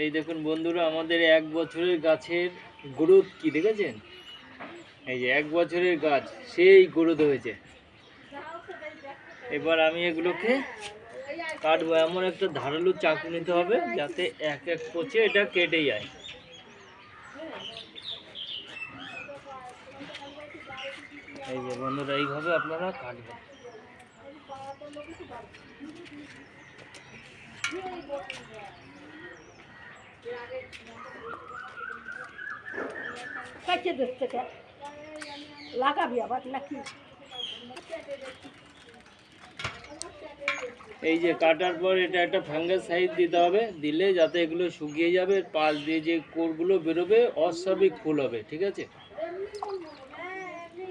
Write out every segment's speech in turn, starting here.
এই দেখুন বন্ধুরা, আমাদের এক বছরের গাছের গ্রোথ কি দেখেছেন? এই যে এক বছরের গাছ, সেই গ্রোথ হয়েছে। এবার আমি এগুলোকে কাটবো। এমন একটা ধারালো চাকু নিতে হবে যাতে এক এক পচে এটা কেটে যায়। এই যে বন্ধুরা, এইভাবে আপনারা কাটবেন। লাগাবি আবার নাকি? এই যে কাটার পর এটা একটা ফাঙ্গাস সাইজ দিতে হবে, দিলে যাতে এগুলো শুকিয়ে যাবে, পাশ দিয়ে যে কোরগুলো বেরোবে, অস্বাভাবিক ফুল হবে, ঠিক আছে?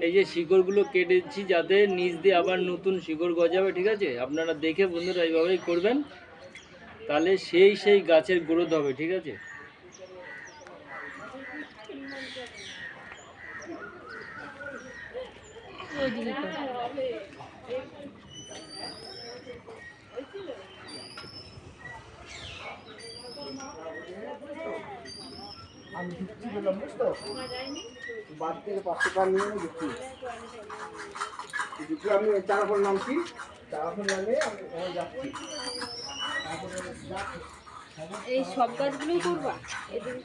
এই যে শিকড়গুলো কেটেছি যাতে নিচ দিয়ে আবার নতুন শিকড় গজাবে, ঠিক আছে? আপনারা দেখে বন্ধুরা এইভাবেই করবেন। তাহলে সেই সেই গাছের গ্রোথ হবে, ঠিক আছে? আমি ঢুকছি বললাম বুঝতো আমি, চারাফল নামছি চারাফল নামে আমি যাচ্ছি। এই সব গাছগুলোই করবা?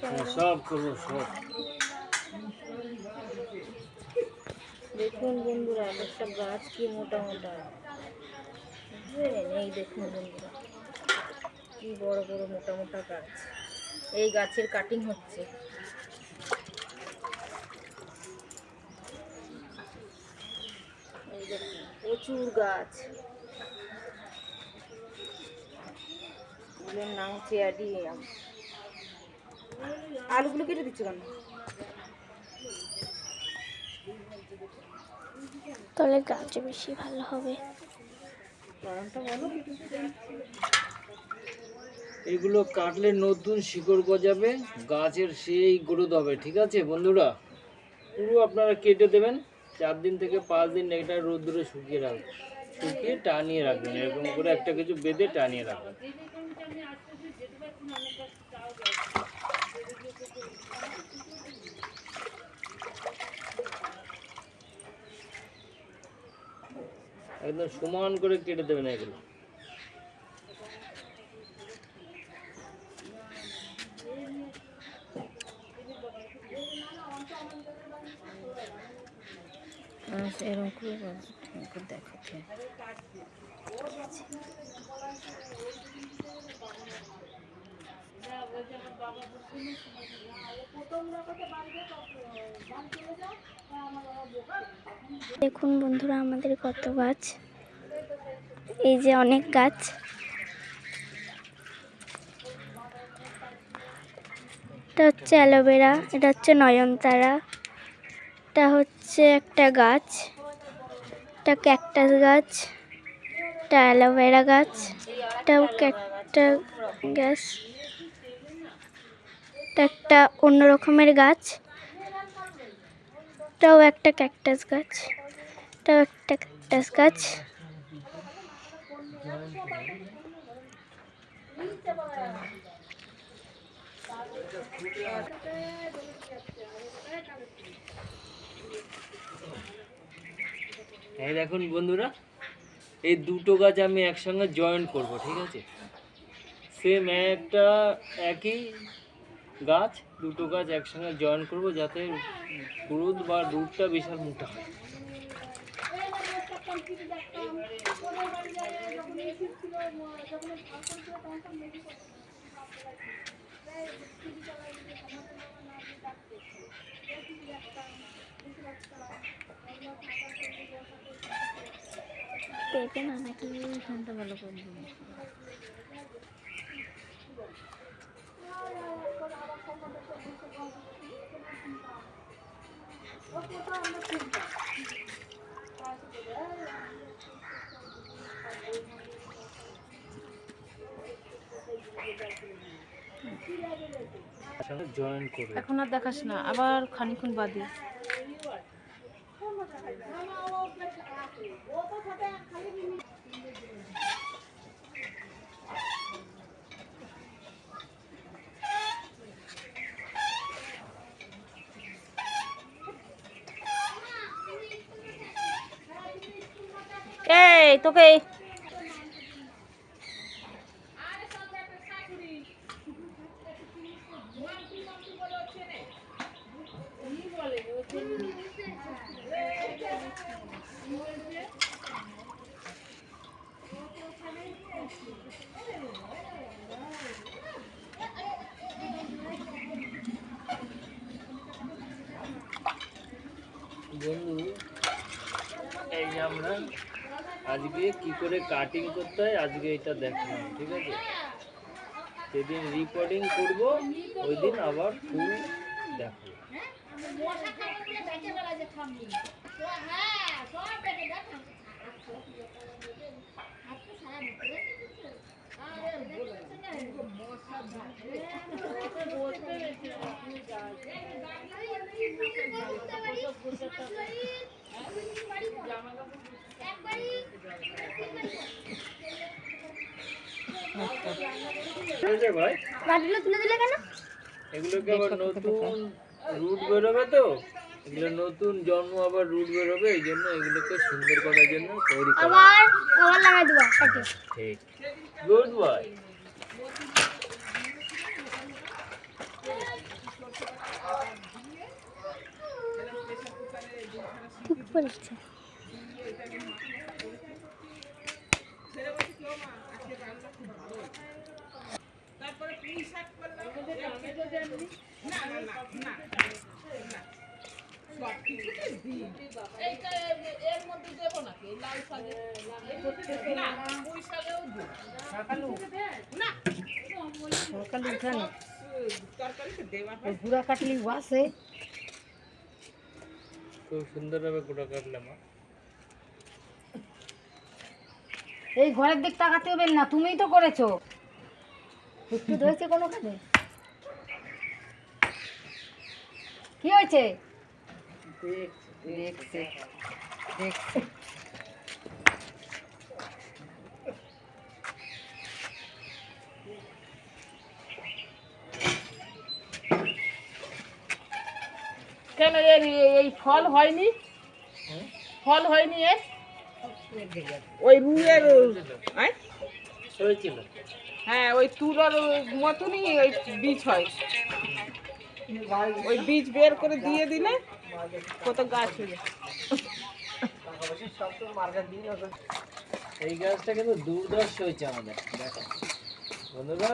হ্যাঁ, সব করব সব। দেখুন বন্ধুরা একটা গাছ কি মোটা মোটা। এই দেখুন বন্ধুরা কি বড় বড় মোটা মোটা গাছ। এই গাছের কাটিং হচ্ছে। এই দেখুন প্রচুর গাছ। এগুলোর নাম চেয়ারিয়াম আলুগুলো কেটে দিচ্ছ কেন? তাহলে গাছ বেশি ভালো হবে। এগুলো কাটলে নতুন শিকড় গজাবে গাছের সেই গ্রোথ হবে ঠিক আছে বন্ধুরা? পুরো আপনারা কেটে দেবেন চার দিন থেকে পাঁচ দিন এটা রোদ্দুরে শুকিয়ে রাখবেন শুকিয়ে টানিয়ে রাখবেন এরকম করে একটা কিছু বেঁধে টানিয়ে রাখবেন। একদম সমান করে কেটে দেবেন এগুলো। এরকম করে করে দেখুন বন্ধুরা, আমাদের কত গাছ। এই যে অনেক গাছ। এটা হচ্ছে অ্যালোভেরা, এটা হচ্ছে নয়নতারা, এটা হচ্ছে একটা গাছ, এটা ক্যাকটাস গাছ, এটা অ্যালোভেরা গাছ, এটাও ক্যাকটা গাছ এটা একটা অন্য রকমের গাছ। এটাও একটা ক্যাকটাস গাছ। এটাও একটা ক্যাকটাস গাছ। এই দেখুন বন্ধুরা, এই দুটো গাছ আমি একসঙ্গে জয়েন করব, ঠিক আছে? সেম একটা, একই গাছ, দুটো গাছ একসঙ্গে জয়েন করব যাতে গ্রোথ বা রুটটা বিশাল মোটা হয়। নাকি এখানটা ভালো করে দিন। একসঙ্গে জয়েন করব এখন আর দেখাস না আবার খানিক্ষণ বাদে। এই তোকে এই বন্ধু এই যে আমরা আজকে কি করে কাটিং করতে হয়, আজকে এটা দেখলাম, ঠিক আছে? যেদিন রিপোর্টিং করব ওই দিন আবার ফুল দেখো ঠিক ভাই? গাছগুলো তুলে দিলে কেন? এগুলোকে আবার নতুন রুট বেরোবে তো? এগুলো নতুন জন্ম আবার রুট বেরোবে এই জন্য এগুলোকে সুন্দর করার জন্য তৈরি করা আবার আবার লাগাই দেবো ঠিক। গুড বয় ঘুরা কাটলি খুব সুন্দরভাবে গোটা কাটলাম এই ঘরের দিক তাকাতে হবে না, তুমিই তো করেছ। একটু ধরেছে কোনো কাজে কি হয়েছে? দেখছে দেখছে কেন এর এই ফল হয়নি? ফল হয়নি এর? ওই রুয়ের? হয়েছিল। হ্যাঁ ওই তুলোর মতনই ওই বীজ হয়। ওই বীজ বের করে দিয়ে দিলে কত গাছ হয়ে যায়। এই গাছটা কিন্তু দুর্দর্শ হয়েছে আমাদের দেখো। বন্ধুরা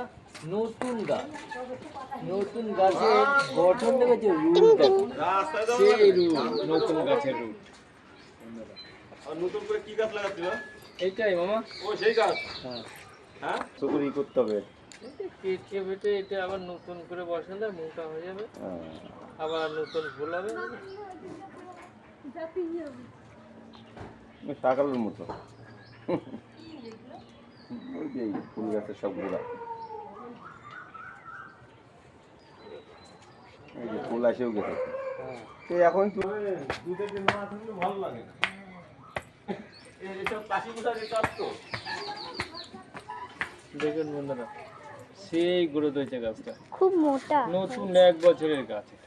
নতুন গাছ। নতুন গাছের গঠন দেখেছ রুট সেই রুট নতুন গাছের রুট। নতুন করে কি গাছ লাগাচ্ছিল এইটাই মামা। ও সেই গাছ। হ্যাঁ। হ্যাঁ? শুধু করতে হবে। কেটে বেটে এটা আবার নতুন করে বসালে মোটা হয়ে যাবে। আবার নতুন ফুল হবে শাকালের মতো। এই ফুল গাছের সব গোড়া এই যে ফুল আসেও গেছে। হ্যাঁ। তো এখন তো দুধের যে না থাকলে ভালো লাগে। এসব কাশি পোশাক কাজ তো। দেখুন বন্ধুরা সেই গ্রোথ হয়েছে গাছটা। খুব মোটা। নতুন এক বছরের গাছ এটা।